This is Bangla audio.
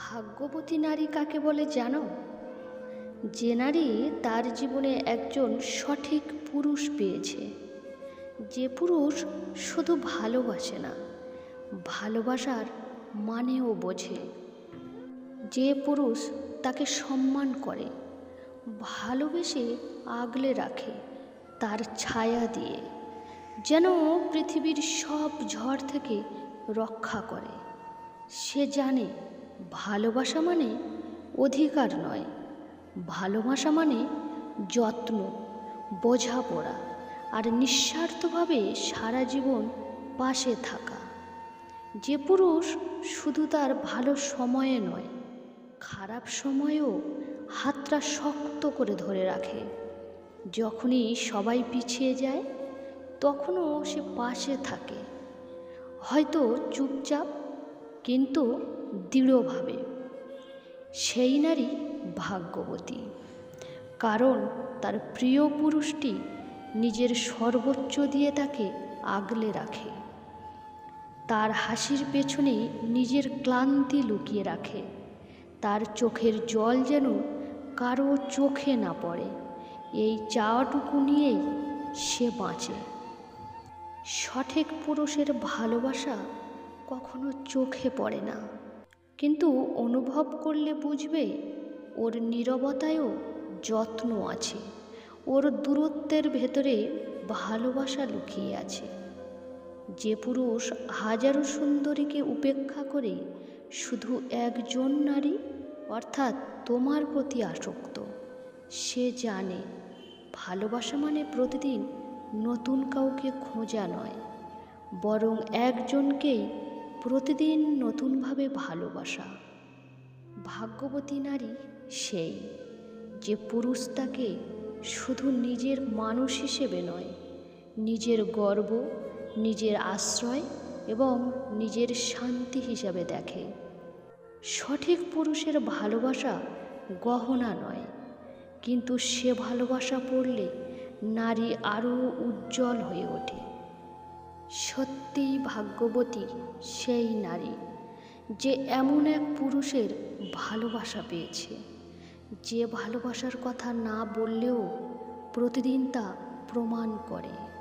ভাগ্যবতী নারী কাকে বলে জানো? যে নারী তার জীবনে একজন সঠিক পুরুষ পেয়েছে। যে পুরুষ শুধু ভালোবাসে না, ভালোবাসার মানেও বোঝে। যে পুরুষ তাকে সম্মান করে, ভালোবেসে আগলে রাখে, তার ছায়া দিয়ে, যেন পৃথিবীর সব ঝড় থেকে রক্ষা করে। সে জানে ভালোবাসা মানে অধিকার নয়। ভালোবাসা মানে যত্ন, বোঝাপড়া আর নিঃস্বার্থভাবে সারা জীবন পাশে থাকা। যে পুরুষ শুধু তার ভালো সময়ে নয়, খারাপ সময়েও হাতটা শক্ত করে ধরে রাখে। যখনই সবাই পিছিয়ে যায়, তখনও সে পাশে থাকে। হয়তো চুপচাপ, কিন্তু দৃঢ়ভাবে। সেই নারী ভাগ্যবতী। কারণ তার প্রিয় পুরুষটি নিজের সর্বোচ্চ দিয়ে তাকে আগলে রাখে। তার হাসির পেছনে নিজের ক্লান্তি লুকিয়ে রাখে। তার চোখের জল যেন কারও চোখে না পড়ে। এই চাওয়াটুকু নিয়েই সে বাঁচে। সঠিক পুরুষের ভালোবাসা কখনো চোখে পড়ে না। কিন্তু অনুভব করলে বুঝবে ওর নীরবতায়ও যত্ন আছে। ওর দূরত্বের ভেতরে ভালোবাসা লুকিয়ে আছে। যে পুরুষ হাজারো সুন্দরীকে উপেক্ষা করে শুধু একজন নারী, অর্থাৎ তোমার প্রতি আসক্ত, সে জানে ভালোবাসা মানে প্রতিদিন নতুন কাউকে খোঁজা নয়, বরং একজনকেই প্রতিদিন নতুনভাবে ভালোবাসা। ভাগ্যবতী নারী সেই যে পুরুষ তাকে শুধু নিজের মানুষ হিসেবে নয়, নিজের গর্ব, নিজের আশ্রয় এবং নিজের শান্তি হিসাবে দেখে। সঠিক পুরুষের ভালোবাসা গহনা নয়, কিন্তু সে ভালোবাসা পড়লে নারী আরও উজ্জ্বল হয়ে ওঠে। সত্যিই ভাগ্যবতী সেই নারী যে এমন এক পুরুষের ভালোবাসা পেয়েছে। যে ভালোবাসার কথা না বললেও প্রতিদিন তা প্রমাণ করে।